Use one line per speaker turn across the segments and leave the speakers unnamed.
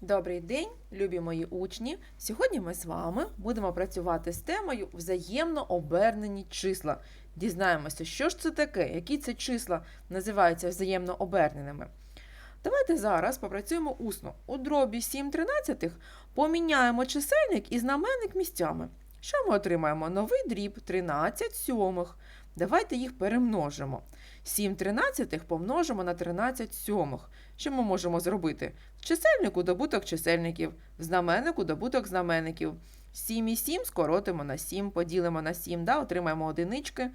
Добрий день, любі мої учні! Сьогодні ми з вами будемо працювати з темою взаємно обернені числа. Дізнаємося, що ж це таке, які це числа називаються взаємно оберненими. Давайте зараз попрацюємо усно. У дробі 7 тринадцятих поміняємо чисельник і знаменник місцями. Що ми отримаємо? Новий дріб 13 сьомих. Давайте їх перемножимо. 7 тринадцятих помножимо на 13 сьомих. Що ми можемо зробити? В чисельнику добуток чисельників, в знаменнику добуток знаменників. 7 і 7 скоротимо на 7, поділимо на 7, да, отримаємо одинички.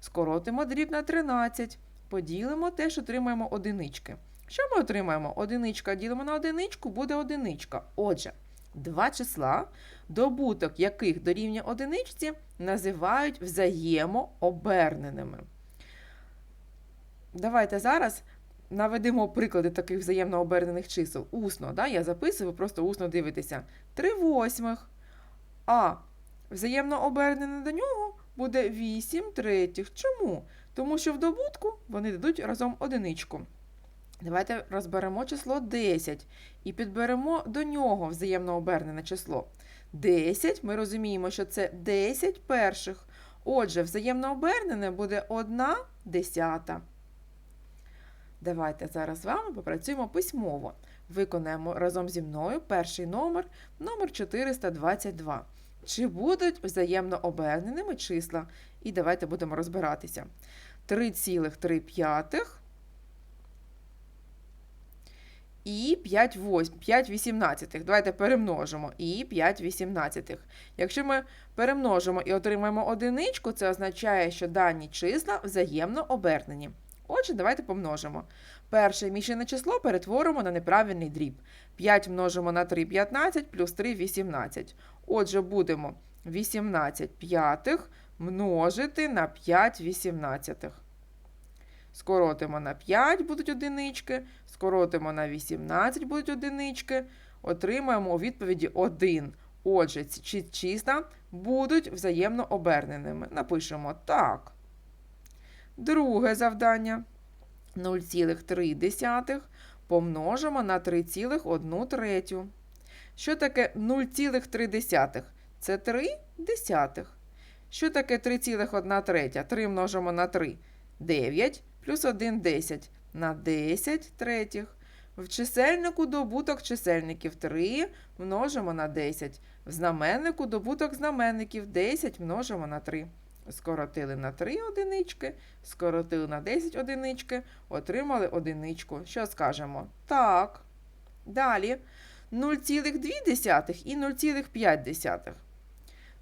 Скоротимо дріб на 13, поділимо теж отримаємо одинички. Що ми отримаємо? Одиничка ділимо на одиничку, буде одиничка. Отже, два числа, добуток яких дорівнює одиничці, називають взаємооберненими. Давайте зараз наведемо приклади таких взаємно обернених чисел. Усно, да? я записую, ви просто усно дивитеся. 3 восьмих. А взаємно обернене до нього буде 8 третіх. Чому? Тому що в добутку вони дадуть разом одиничку. Давайте розберемо число 10 і підберемо до нього взаємно обернене число. 10, ми розуміємо, що це 10 перших. Отже, взаємно обернене буде 1 десята. Давайте зараз з вами попрацюємо письмово. Виконаємо разом зі мною перший номер, номер 422. Чи будуть взаємно оберненими числа? І давайте будемо розбиратися. 3,3 і 5, вісімнадцятих. Давайте перемножимо. І 5 вісімнадцятих. Якщо ми перемножимо і отримаємо одиничку, це означає, що дані числа взаємно обернені. Отже, давайте помножимо. Перше мішане число перетворимо на неправильний дріб. 5 множимо на 3 – 15, плюс 3 – 18. Отже, будемо 18 п'ятих множити на 5 вісімнадцятих. Скоротимо на 5 будуть одинички, скоротимо на 18 будуть одинички, отримаємо у відповіді 1. Отже, ці числа будуть взаємно оберненими. Напишемо так. Друге завдання 0,3 помножимо на 3,1 третю. Що таке 0,3? Це 3 десятих. Що таке 3,1 третя? 3 множимо на 3 9 плюс 1 10 на 10 третіх. В чисельнику добуток чисельників 3 множимо на 10. В знаменнику добуток знаменників 10 множимо на 3. Скоротили на 3 одинички, скоротили на 10 одинички, отримали одиничку. Що скажемо? Так. Далі 0,2 і 0,5.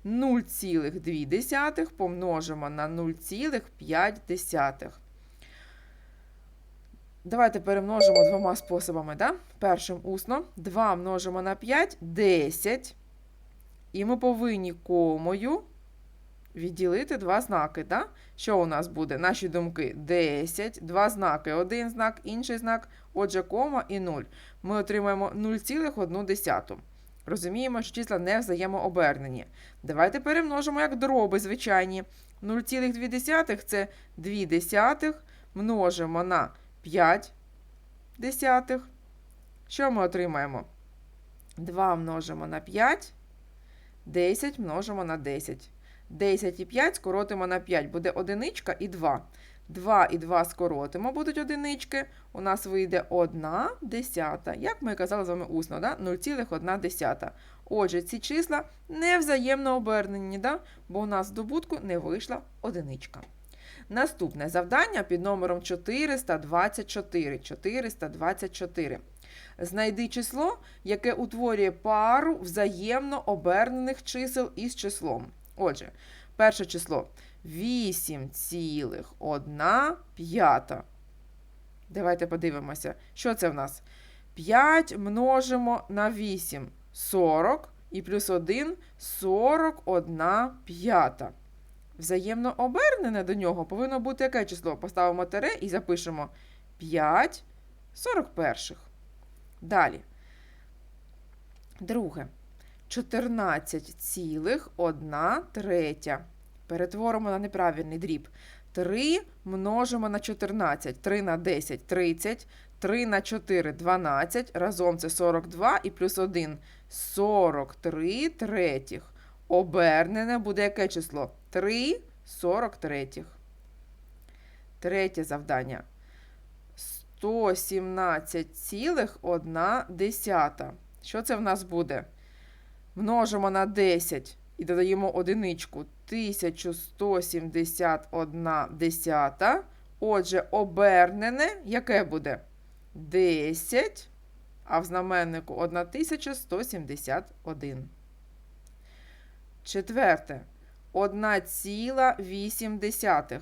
0,2 помножимо на 0,5. Давайте перемножимо двома способами. Да? Першим усно. 2 множимо на 5 10. І ми повинні комою відділити два знаки. Да? Що у нас буде? Наші думки 10, два знаки, один знак, інший знак, отже, кома і 0. Ми отримаємо 0,1. Розуміємо, що числа не взаємообернені. Давайте перемножимо як дроби звичайні. 0,2 це 2 десятих множимо на 5 десятих. Що ми отримаємо? 2 множимо на 5, 10 множимо на 10. 10 і 5 скоротимо на 5, буде одиничка і 2. 2 і 2 скоротимо, будуть одинички. У нас вийде 1 десята. Як ми казали з вами усно, да? 0,1 десята. Отже, ці числа не взаємно обернені, да? бо у нас в добутку не вийшла одиничка. Наступне завдання під номером 424. 424. Знайди число, яке утворює пару взаємно обернених чисел із числом. Отже, перше число 8,1 п'ята. Давайте подивимося, що це в нас? 5 множимо на 8 40 і плюс 1 41 п'ята. Взаємно обернене до нього повинно бути яке число? Поставимо тире і запишемо 5 41. Далі. Друге. 14,1 третя. Перетворимо на неправильний дріб. 3 множимо на 14. 3 на 10 30. 3 на 4 12. Разом це 42 і плюс 1 43 третіх. Обернене буде яке число? 3 43. Третє завдання. 117,1. Що це в нас буде? Множимо на 10 і додаємо одиничку. 1171 десята. Отже, обернене яке буде? 10, а в знаменнику 1171. Четверте. 1,8.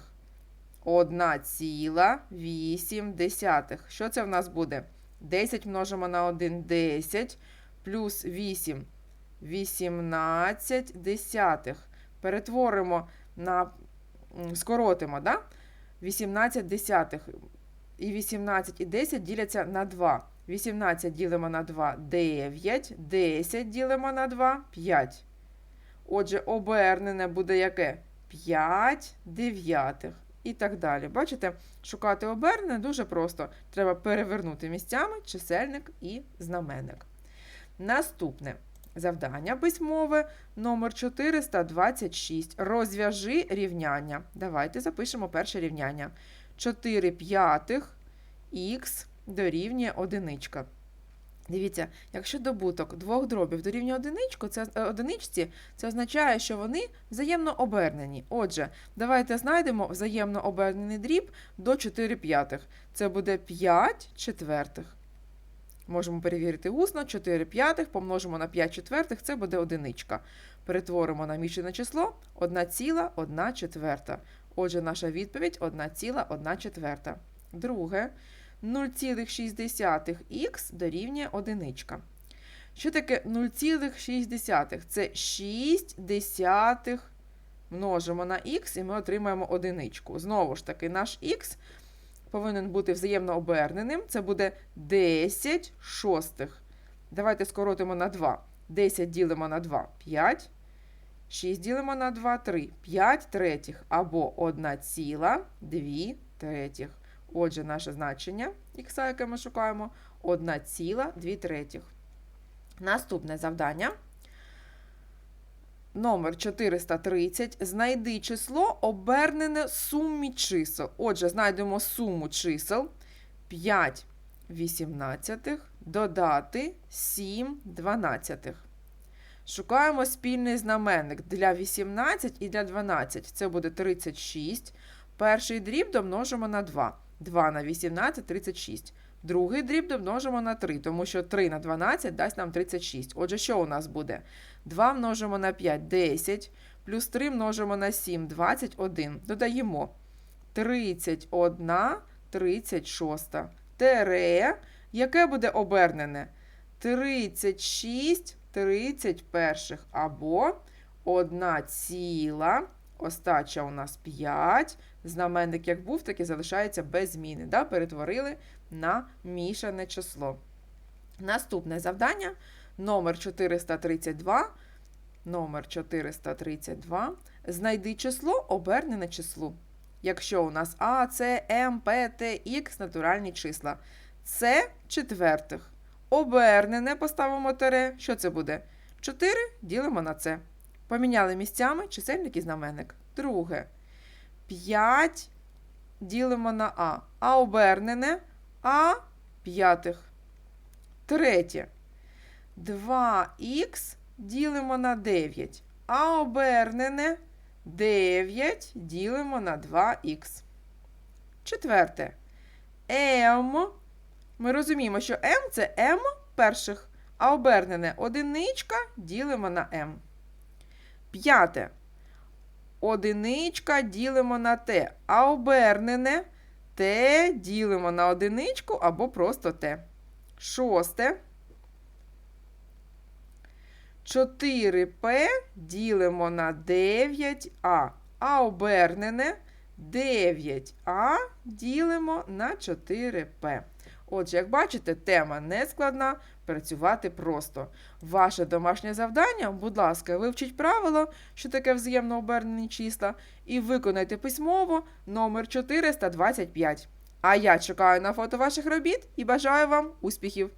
1,8. Що це в нас буде? 10 множимо на 1 10 плюс 8 18 десятих. Перетворимо на скоротимо, да? 18 десятих. І 18 і 10 діляться на 2. 18 ділимо на 2 9, 10 ділимо на 2 5. Отже, обернене буде яке? 5 дев'ятих. І так далі. Бачите, шукати обернене дуже просто. Треба перевернути місцями чисельник і знаменник. Наступне завдання письмове номер 426. Розв'яжи рівняння. Давайте запишемо перше рівняння. 4 п'ятих х дорівнює одиничка. Дивіться, якщо добуток двох дробів дорівнює одиничку, це, е, одиничці, це означає, що вони взаємно обернені. Отже, давайте знайдемо взаємно обернений дріб до 4 п'ятих. Це буде 5 четвертих. Можемо перевірити усно. 4 п'ятих помножимо на 5 четвертих, це буде одиничка. Перетворимо на мішане число 1,1 четверта. Отже, наша відповідь 1,1 четверта. Друге. 0,6х дорівнює одиничка. Що таке 0,6? Це 6 десятих множимо на х, і ми отримаємо одиничку. Знову ж таки, наш х повинен бути взаємно оберненим. Це буде 10 шостих. Давайте скоротимо на 2. 10 ділимо на 2 5. 6 ділимо на 2 3. 5 третіх або 1,2 третіх. Отже, наше значення х, яке ми шукаємо, 1,2 третіх. Наступне завдання. Номер 430. Знайди число, обернене сумі чисел. Отже, знайдемо суму чисел 5 вісімнадцятих, додати 7 дванадцятих. Шукаємо спільний знаменник для 18 і для 12. Це буде 36. Перший дріб домножимо на 2. 2 на 18 – 36. Другий дріб домножимо на 3, тому що 3 на 12 дасть нам 36. Отже, що у нас буде? 2 множимо на 5 – 10, плюс 3 множимо на 7 – 21. Додаємо 31 36. Тере, яке буде обернене? 36 31 або 1 ціла, остача у нас 5, знаменник як був, так і залишається без зміни. Да? Перетворили на мішане число. Наступне завдання номер 432. Номер 432. Знайди число, обернене числу. Якщо у нас А, С, М, П, Т, Х натуральні числа. Це четвертих. Обернене поставимо тире. Що це буде? 4 ділимо на це. Поміняли місцями чисельник і знаменник. Друге. 5 ділимо на А. А обернене А п'ятих. Третє. 2х ділимо на 9. А обернене 9 ділимо на 2х. Четверте. М. Ми розуміємо, що М це М перших, а обернене одиничка ділимо на М. П'яте. Одиничка ділимо на Т, а обернене Т ділимо на одиничку або просто Т. Шосте. 4П ділимо на 9А, а обернене 9А ділимо на 4П. Отже, як бачите, тема не складна, працювати просто. Ваше домашнє завдання, будь ласка, вивчіть правило, що таке взаємно обернені числа, і виконайте письмово номер 425. А я чекаю на фото ваших робіт і бажаю вам успіхів!